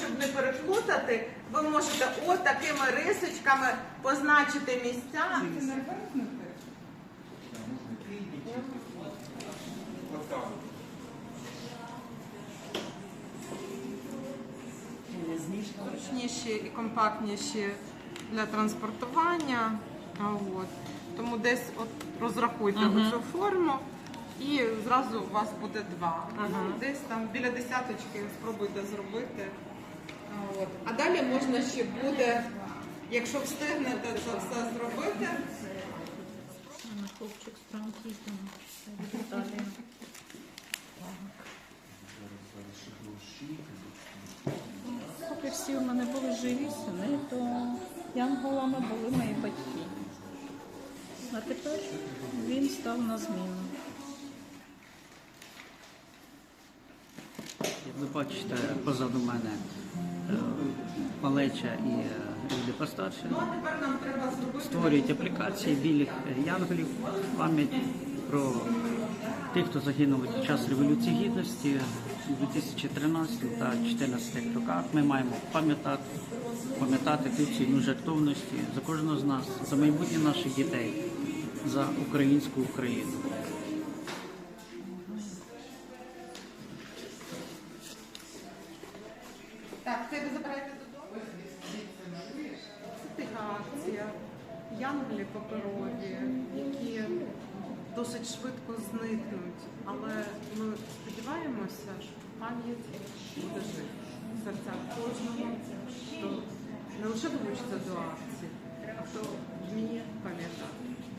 щоб не переплутати, ви можете от такими рисочками позначити місця. Зручніші і компактніші для транспортування. От. Тому десь от розрахуйте цю форму і зразу у вас буде два. Ну, Десь там біля десяточки спробуйте зробити. А От. А далі можна ще буде, якщо встигнете це все зробити. Хлопчик з транкітом. Поки всі у мене були живі сини, то янголами були мої батьки. А тепер він став на зміну. Ви бачите, позаду мене малеча і е, люди постарші Ну створюють аплікації білих янголів пам'ять про тих, хто загинув під час Революції Гідності у 2013 та 2014 роках. Ми маємо пам'ятати, пам'ятати ту ціну жертовності за кожного з нас, за майбутнє наших дітей, за українську Україну. Так, це ви забираєте додому? Це така акція. Янголі паперові, які досить швидко зникнуть. Але ми сподіваємося, що пам'ять буде жити в серцях кожного, хто не лише долучиться до акції, а хто вміє пам'ятати.